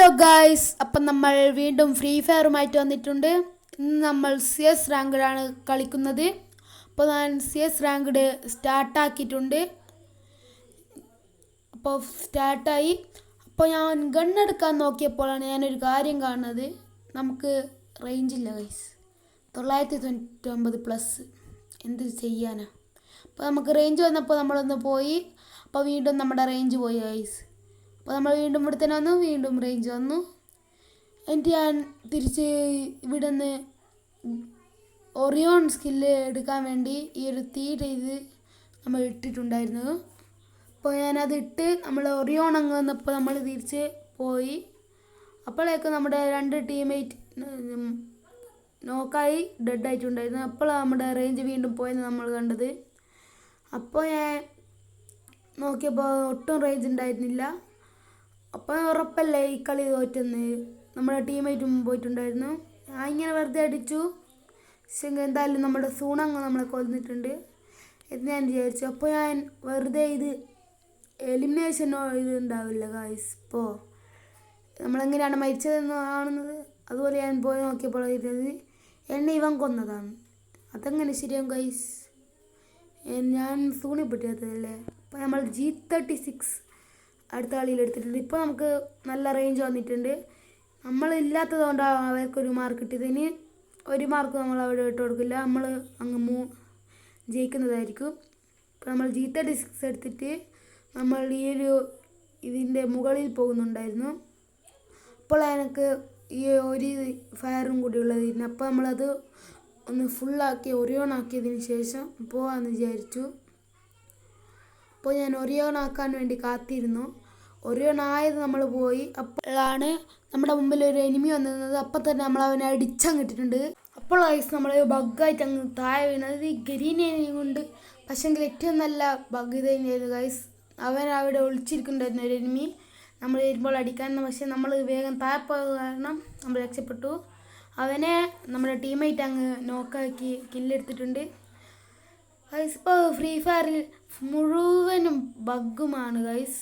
Hello guys അപ്പം നമ്മൾ വീണ്ടും ഫ്രീ ഫയറുമായിട്ട് വന്നിട്ടുണ്ട്. ഇന്ന് നമ്മൾ സി എസ് റാങ്ക്ഡാണ് കളിക്കുന്നത്. അപ്പോൾ ഞാൻ സി എസ് റാങ്ക്ഡ് സ്റ്റാർട്ടാക്കിയിട്ടുണ്ട് അപ്പോൾ സ്റ്റാർട്ടായി അപ്പോൾ ഞാൻ ഗണ്ണെടുക്കാൻ നോക്കിയപ്പോഴാണ് ഞാനൊരു കാര്യം കാണുന്നത്. നമുക്ക് റേഞ്ചില്ല ഗൈസ് തൊള്ളായിരത്തി തൊണ്ണൂറ്റൊമ്പത് പ്ലസ് എന്ത് ചെയ്യാനാണ് അപ്പോൾ നമുക്ക് റേഞ്ച് വന്നപ്പോൾ നമ്മളൊന്ന് പോയി. അപ്പോൾ വീണ്ടും നമ്മുടെ റേഞ്ച് പോയി ഗൈസ് അപ്പോൾ നമ്മൾ വീണ്ടും ഇവിടെ തന്നെ വന്നു വീണ്ടും റേഞ്ച് വന്നു. എന്നിട്ട് ഞാൻ തിരിച്ച് ഇവിടെ നിന്ന് ഒറിയോൺ സ്കില്ല് എടുക്കാൻ വേണ്ടി ഈ ഒരു തീരെ ഇത് നമ്മൾ ഇട്ടിട്ടുണ്ടായിരുന്നു അപ്പോൾ ഞാനത് ഇട്ട് നമ്മൾ ഒറിയോൺ അങ്ങ് വന്നപ്പോൾ നമ്മൾ തിരിച്ച് പോയി. അപ്പോഴേക്ക് നമ്മുടെ രണ്ട് ടീമേറ്റ് നോക്കായി ഡെഡ് ആയിട്ടുണ്ടായിരുന്നു. അപ്പോഴാണ് നമ്മുടെ റേഞ്ച് വീണ്ടും പോയെന്ന് നമ്മൾ കണ്ടത്. അപ്പോൾ ഞാൻ നോക്കിയപ്പോൾ ഒട്ടും റേഞ്ച് ഉണ്ടായിരുന്നില്ല. അപ്പോൾ ഉറപ്പല്ലേ ഈ കളി തോറ്റെന്ന്? നമ്മുടെ ടീമേറ്റും പോയിട്ടുണ്ടായിരുന്നു. ഞാൻ ഇങ്ങനെ വെറുതെ അടിച്ചു. പക്ഷേ എന്തായാലും നമ്മുടെ സൂണങ്ങ് നമ്മളെ കൊന്നിട്ടുണ്ട്. എന്ന് ഞാൻ വിചാരിച്ചു. അപ്പോൾ ഞാൻ വെറുതെ ഇത് എലിമിനേഷനോ ഇത് ഉണ്ടാവില്ല ഗായ്സ് ഇപ്പോൾ നമ്മളെങ്ങനെയാണ് മരിച്ചതെന്ന് കാണുന്നത്? അതുപോലെ ഞാൻ പോയി നോക്കിയപ്പോൾ ഇരുന്നത് എന്നെ ഇവൻ കൊന്നതാണ്. അതെങ്ങനെ ശരിയാവും ഗൈസ് ഞാൻ സൂണിപ്പെട്ടിയതല്ലേ അപ്പോൾ നമ്മൾ ജി തേർട്ടി സിക്സ് അടുത്ത കളിയിൽ എടുത്തിട്ടുണ്ട്. ഇപ്പോൾ നമുക്ക് നല്ല റേഞ്ച് വന്നിട്ടുണ്ട്. നമ്മളില്ലാത്തത് കൊണ്ടാണ് അവർക്കൊരു മാർക്ക് കിട്ടിയത്. ഇനി ഒരു മാർക്ക് നമ്മൾ അവിടെ ഇട്ട് കൊടുക്കില്ല. നമ്മൾ അങ്ങ് മൂ ജയിക്കുന്നതായിരിക്കും. ഇപ്പോൾ നമ്മൾ ജി ഡിസ്ക്സ് സിക്സ് എടുത്തിട്ട് നമ്മൾ ഈ ഒരു ഇതിന്റെ മുകളിൽ പോകുന്നുണ്ടായിരുന്നു. അപ്പോൾ എനിക്ക് ഈ ഒരു ഫയറും കൂടി ഉള്ളതായിരുന്നു. അപ്പോൾ നമ്മളത് ഒന്ന് ഫുള്ളാക്കി ഒറിയോൺ ആക്കിയതിന് ശേഷം പോകാമെന്ന് വിചാരിച്ചു. അപ്പോൾ ഞാൻ ഒറിയോൺ ആക്കാൻ വേണ്ടി കാത്തിരുന്നു. ഒറിയോൺ ആയത് നമ്മൾ പോയി. അപ്പോഴാണ് നമ്മുടെ മുമ്പിൽ ഒരു എനിമി വന്നിരുന്നത്. അപ്പം തന്നെ നമ്മൾ അവനെ അടിച്ചങ്ങിട്ടിട്ടുണ്ട് അപ്പോൾ ഐസ് നമ്മൾ ബഗ്ഗായിട്ട് അങ്ങ് താഴെ വീണത് ഈ എനിമി കൊണ്ട്. പക്ഷെങ്കിൽ ഏറ്റവും നല്ല ബഗ് ഇത് തന്നെയായിരുന്നു ഗൈസ് അവൻ അവിടെ ഒളിച്ചിരിക്കുന്നുണ്ടായിരുന്നു ഒരു എനിമി നമ്മൾ വരുമ്പോൾ അടിക്കാൻ. പക്ഷേ നമ്മൾ വേഗം താഴെ പോയത് കാരണം നമ്മൾ രക്ഷപ്പെട്ടു. അവനെ നമ്മുടെ ടീമേറ്റ് അങ്ങ് നോക്കാക്കി കില്ലെടുത്തിട്ടുണ്ട് ഗൈസ് ഇപ്പോൾ ഫ്രീ ഫയറിൽ മുഴുവനും ബഗ്ഗുമാണ് ഗൈസ്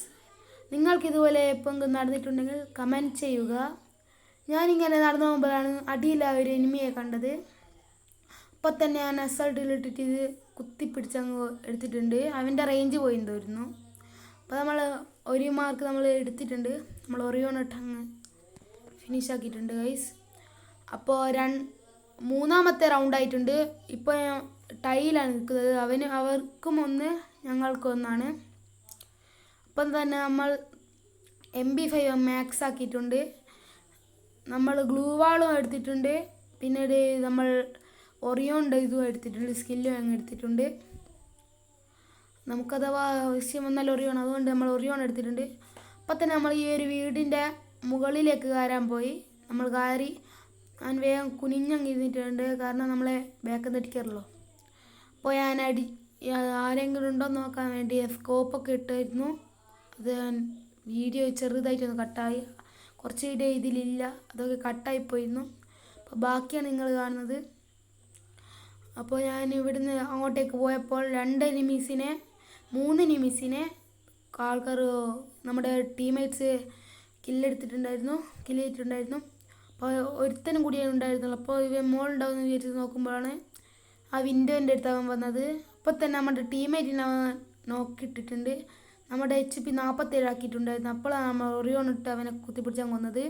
നിങ്ങൾക്കിതുപോലെ എപ്പോഴെങ്കിലും നടന്നിട്ടുണ്ടെങ്കിൽ കമന്റ് ചെയ്യുക. ഞാനിങ്ങനെ നടന്നു പോകുമ്പോഴാണ് അടിയിൽ ആ ഒരു എനിമിയെ കണ്ടത്. അപ്പോൾ തന്നെ ഞാൻ അസൾട്ടിലിട്ടിട്ട് ഇത് കുത്തിപ്പിടിച്ചങ്ങ് എടുത്തിട്ടുണ്ട്. അവന്റെ റേഞ്ച് പോയി തോരുന്നു അപ്പോൾ നമ്മൾ ഒരു മാർക്ക് നമ്മൾ എടുത്തിട്ടുണ്ട്. നമ്മൾ ഒറിയോണിട്ട് അങ്ങ് ഫിനിഷ് ആക്കിയിട്ടുണ്ട് ഗൈസ് അപ്പോൾ രൺ മൂന്നാമത്തെ റൗണ്ട് ആയിട്ടുണ്ട്. ഇപ്പോൾ ടൈലാണ് നിൽക്കുന്നത്. അവന് അവർക്കും ഒന്ന് ഞങ്ങൾക്കൊന്നാണ് അപ്പം തന്നെ നമ്മൾ എം ബി ഫൈവ് മാക്സ് ആക്കിയിട്ടുണ്ട്. നമ്മൾ ഗ്ലൂ വാളും എടുത്തിട്ടുണ്ട്. പിന്നീട് നമ്മൾ ഒറിയോണ്ട് ഇതും എടുത്തിട്ടുണ്ട്. സ്കില്ലും അങ്ങ് എടുത്തിട്ടുണ്ട്. നമുക്കഥവാ ആവശ്യം വന്നാൽ ഒറിയോൺ. അതുകൊണ്ട് നമ്മൾ ഒറിയോൺ എടുത്തിട്ടുണ്ട്. അപ്പം തന്നെ നമ്മൾ ഈ ഒരു വീടിന്റെ മുകളിലേക്ക് കയറാൻ പോയി. നമ്മൾ കയറി ഞാൻ വേഗം കുനിഞ്ഞങ്ങിരുന്നിട്ടുണ്ട് കാരണം നമ്മളെ ബേക്കം തടിക്കാറല്ലോ അപ്പോൾ ഞാൻ അടി ആരെങ്കിലും ഉണ്ടോ നോക്കാൻ വേണ്ടി സ്കോപ്പൊക്കെ ഇട്ടായിരുന്നു അത് വീഡിയോ ചെറുതായിട്ടൊന്ന് കട്ടായി. കുറച്ച് വീഡിയോ ഇതിലില്ല. അതൊക്കെ കട്ടായി പോയിരുന്നു. അപ്പോൾ ബാക്കിയാണ് നിങ്ങൾ കാണുന്നത്. അപ്പോൾ ഞാൻ ഇവിടുന്ന് അങ്ങോട്ടേക്ക് പോയപ്പോൾ രണ്ട് നിമിസിനെ മൂന്ന് നിമിസിനെ ആൾക്കാർ നമ്മുടെ ടീമേറ്റ്സ് കില്ലെടുത്തിട്ടുണ്ടായിരുന്നു കില്ല് ചെയ്തിട്ടുണ്ടായിരുന്നു. അപ്പോൾ ഒരുത്തനും കൂടിയാണ് ഉണ്ടായിരുന്നുള്ളൂ. അപ്പോൾ ഇവ മോൾ മോളുണ്ടാവുമെന്ന് വിചാരിച്ച് നോക്കുമ്പോഴാണ് ആ വിൻഡോന്റെ അടുത്ത് അവൻ വന്നത്. അപ്പോൾ തന്നെ നമ്മുടെ ടീമേറ്റിനെ അവൻ നോക്കിയിട്ടിട്ടുണ്ട്. നമ്മുടെ എച്ച് പി നാൽപ്പത്തേഴ് ആക്കിയിട്ടുണ്ടായിരുന്നു. അപ്പോഴാണ് നമ്മൾ ഒറിയോൺ ഇട്ട് അവനെ കുത്തിപ്പിടിച്ചാൽ കൊന്നത്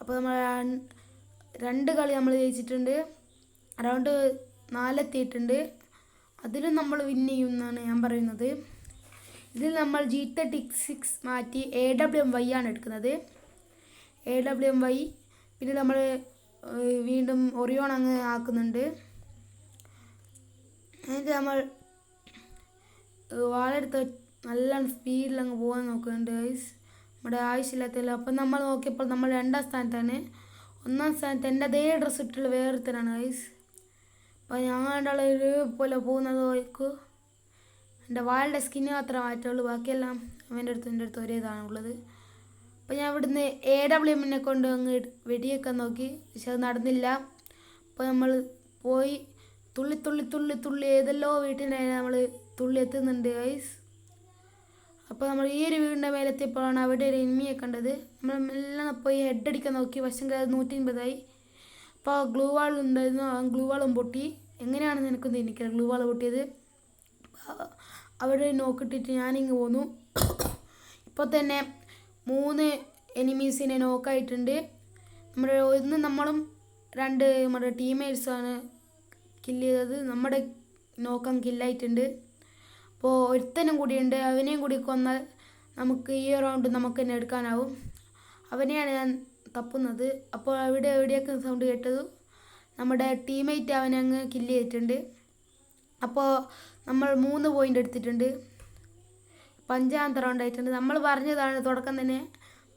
അപ്പോൾ നമ്മൾ രണ്ട് കളി നമ്മൾ ജയിച്ചിട്ടുണ്ട്. റൗണ്ട് നാലെത്തിയിട്ടുണ്ട്. അതിലും നമ്മൾ വിൻ ചെയ്യും എന്നാണ് ഞാൻ പറയുന്നത്. ഇതിൽ നമ്മൾ ജി തേർട്ടി സിക്സ് മാറ്റി എ ഡബ്ല്യു എം വൈ ആണ് എടുക്കുന്നത്. എ ഡബ്ല്യു എം വൈ പിന്നെ നമ്മൾ വീണ്ടും ഒറിയോൺ അങ്ങ് ആക്കുന്നുണ്ട്. എന്നിട്ട് നമ്മൾ വാളെടുത്ത് നല്ല സ്പീഡിൽ അങ്ങ് പോകാൻ നോക്കുന്നുണ്ട് ഗൈസ് നമ്മുടെ ആവശ്യമില്ലാത്തല്ലോ അപ്പം നമ്മൾ നോക്കിയപ്പോൾ നമ്മൾ രണ്ടാം സ്ഥാനത്താണ്. ഒന്നാം സ്ഥാനത്ത് എന്റെ അതേ ഡ്രസ്സ് ഇട്ടുള്ള വേറൊരുത്തനാണ് ഗൈസ് അപ്പോൾ ഞങ്ങളുടെ ഒരുപോലെ പോലെ പോകുന്നത് നോക്കൂ. എന്റെ വാളിന്റെ സ്കിന്ന് മാത്രമേ മാറ്റുള്ളൂ. ബാക്കിയെല്ലാം അവന്റെ അടുത്ത് എന്റെ അടുത്ത് ഒരേതാണ് ഉള്ളത്. അപ്പോൾ ഞാൻ ഇവിടുന്ന് എ ഡബ്ല്യു എമ്മിനെ കൊണ്ട് അങ്ങ് വെടിയൊക്കെ നോക്കി. പക്ഷെ അത് നടന്നില്ല. അപ്പോൾ നമ്മൾ പോയി തുള്ളി തുള്ളി തുള്ളി തുള്ളി ഏതെല്ലോ വീട്ടിനായി നമ്മൾ തുള്ളി എത്തുന്നുണ്ട് ഗൈസ് അപ്പോൾ നമ്മൾ ഈ ഒരു വീടിന്റെ മേലെത്തിയപ്പോഴാണ് അവിടെ ഒരു എനിമിയെ കണ്ടത്. നമ്മൾ എല്ലാം പോയി ഹെഡ് അടിക്കാൻ നോക്കി. വശം അത് നൂറ്റി അൻപതായി അപ്പോൾ ഗ്ലൂ വാൾ ഉണ്ടായിരുന്നു. ആ ഗ്ലൂ വാളും പൊട്ടി. എങ്ങനെയാണെന്ന് എനിക്കൊന്നും എനിക്കറിയില്ല ഗ്ലൂ വാൾ പൊട്ടിയത്? അവിടെ നോക്കിട്ടിട്ട് ഞാനിങ്ങ് പോന്നു. ഇപ്പോൾ തന്നെ മൂന്ന് എനിമീസിനെ നോക്കായിട്ടുണ്ട് നമ്മുടെ ഒന്ന് നമ്മളും രണ്ട് നമ്മുടെ ടീമേറ്റ്സാണ് കില്ല് ചെയ്തത് നമ്മുടെ നോക്കം കില്ലായിട്ടുണ്ട്. അപ്പോൾ ഒരുത്തനും കൂടിയുണ്ട്. അവനെയും കൂടി കൊന്നാൽ നമുക്ക് ഈ റൗണ്ട് നമുക്ക് തന്നെ എടുക്കാനാവും. അവനെയാണ് ഞാൻ തപ്പുന്നത്. അപ്പോൾ അവിടെ എവിടെയൊക്കെ സൗണ്ട് കേട്ടത്? നമ്മുടെ ടീമേറ്റ് അവനെ അങ്ങ് കില്ല് ചെയ്തിട്ടുണ്ട്. അപ്പോൾ നമ്മൾ മൂന്ന് പോയിന്റ് എടുത്തിട്ടുണ്ട്. പഞ്ചാമത്തെ റൗണ്ട് ആയിട്ടുണ്ട്. നമ്മൾ പറഞ്ഞതാണ് തുടക്കം തന്നെ.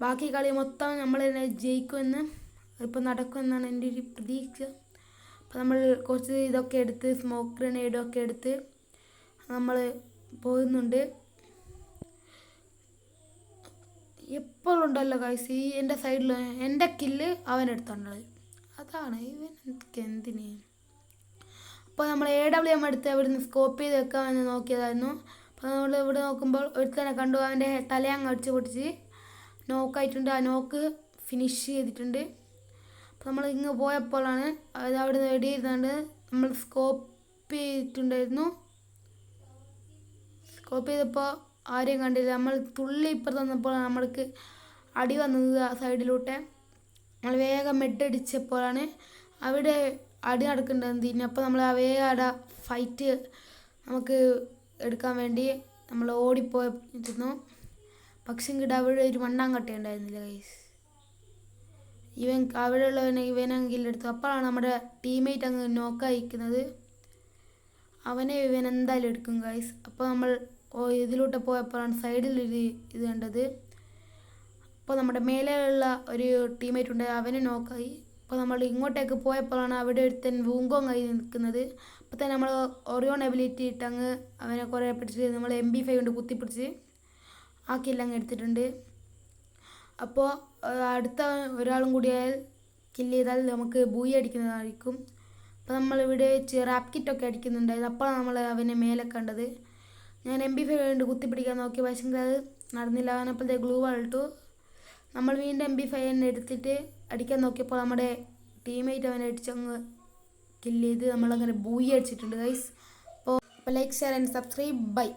ബാക്കി കളി മൊത്തം നമ്മൾ തന്നെ ജയിക്കുമെന്ന്. ഇപ്പം നടക്കുമെന്നാണ് എന്റെ ഒരു പ്രതീക്ഷ. അപ്പോൾ നമ്മൾ കുറച്ച് ഇതൊക്കെ എടുത്ത് സ്മോക്ക് ഗ്രനേഡും ഒക്കെ എടുത്ത് നമ്മൾ പോകുന്നുണ്ട് എപ്പോഴും ഉണ്ടല്ലോ കൈസ് ഈ എന്റെ സൈഡിൽ എന്റെ കില്ല് അവൻ അവനെടുത്തുണ്ടത് അതാണ് ഇവൻ എനിക്ക് എന്തിന്? അപ്പോൾ നമ്മൾ എ ഡബ്ല്യു എം എടുത്ത് ഇവിടുന്ന് സ്കോപ്പ് ചെയ്ത് വെക്കാമെന്ന് നോക്കിയതായിരുന്നു. അപ്പോൾ നമ്മൾ ഇവിടെ നോക്കുമ്പോൾ ഒരുത്തനെ കണ്ടു അവന്റെ തലയങ്ങ് അടിച്ച് പൊട്ടിച്ച് നോക്കായിട്ടുണ്ട് ആ നോക്ക് ഫിനിഷ് ചെയ്തിട്ടുണ്ട്. നമ്മൾ ഇങ്ങ് പോയപ്പോഴാണ് അത് അവിടെ നിന്ന് നമ്മൾ സ്കോപ്പ് ചെയ്തിട്ടുണ്ടായിരുന്നു. സ്കോപ്പ് ചെയ്തപ്പോൾ ആരെയും കണ്ടില്ല. നമ്മൾ തുള്ളി ഇപ്പുറത്ത് വന്നപ്പോഴാണ് നമ്മൾക്ക് അടി വന്നത് ആ സൈഡിലോട്ടെ നമ്മൾ വേഗം മെഡടിച്ചപ്പോഴാണ് അവിടെ അടി നടക്കേണ്ടത് ഇനി അപ്പോൾ നമ്മൾ ആ വേഗം അവിടെ ഫൈറ്റ് നമുക്ക് എടുക്കാൻ വേണ്ടി നമ്മൾ ഓടിപ്പോയിരുന്നു പക്ഷേ ഇങ്ങോട്ട് അവിടെ ഒരു മണ്ണാങ്കട്ട ഉണ്ടായിരുന്നില്ല കൈസ് ഇവൻ അവിടെയുള്ളവനെ ഇവനെങ്കിൽ എടുത്തു അപ്പോഴാണ് നമ്മുടെ ടീമേറ്റ് അങ്ങ് നോക്ക നോക്കായിരിക്കുന്നത് അവനെ ഇവൻ എന്തായാലും എടുക്കും ഗൈസ് അപ്പോൾ നമ്മൾ ഓ ഇതിലൂടെ പോയപ്പോഴാണ് സൈഡിൽ ഒരു ഇത് കണ്ടത്. അപ്പോൾ നമ്മുടെ മേലെയുള്ള ഒരു ടീമേറ്റ് ഉണ്ട് അവനെ നോക്കായി അപ്പോൾ നമ്മൾ ഇങ്ങോട്ടേക്ക് പോയപ്പോഴാണ് അവിടെ ഒരുത്തൻ വൂങ്കോങ് ആയി നിൽക്കുന്നത്. അപ്പോൾ തന്നെ നമ്മൾ ഒറിയോൺ എബിലിറ്റി ഇട്ട് അങ്ങ് അവനെ കുറേ പിടിച്ച് നമ്മൾ എം ബി ഫൈവ് കൊണ്ട് കുത്തിപ്പിടിച്ച് ആ കില്ലങ്ങ് എടുത്തിട്ടുണ്ട്. അപ്പോൾ അടുത്ത ഒരാളും കൂടിയാൽ കില്ല് ചെയ്താൽ നമുക്ക് ബൂയി അടിക്കുന്നതായിരിക്കും. അപ്പോൾ നമ്മളിവിടെ വെച്ച് റാപ്പ് കിറ്റൊക്കെ അടിക്കുന്നുണ്ടായിരുന്നു അപ്പോഴാണ് നമ്മൾ അവനെ മേലെ കണ്ടത്. ഞാൻ എം ബി ഫൈവ് കൊണ്ട് കുത്തിപ്പിടിക്കാൻ നോക്കി. പക്ഷേ അത് നടന്നില്ല. അവനപ്പോഴത്തെ ഗ്ലൂ വളട്ടു നമ്മൾ വീണ്ടും എം ബി ഫൈവ് തന്നെ എടുത്തിട്ട് അടിക്കാൻ നോക്കിയപ്പോൾ നമ്മുടെ ടീമേറ്റ് അവനെ അടിച്ചങ്ങ് കില്ല് ചെയ്ത് നമ്മളങ്ങനെ ബൂയി അടിച്ചിട്ടുണ്ട് ഗൈസ് അപ്പോൾ like share and subscribe bye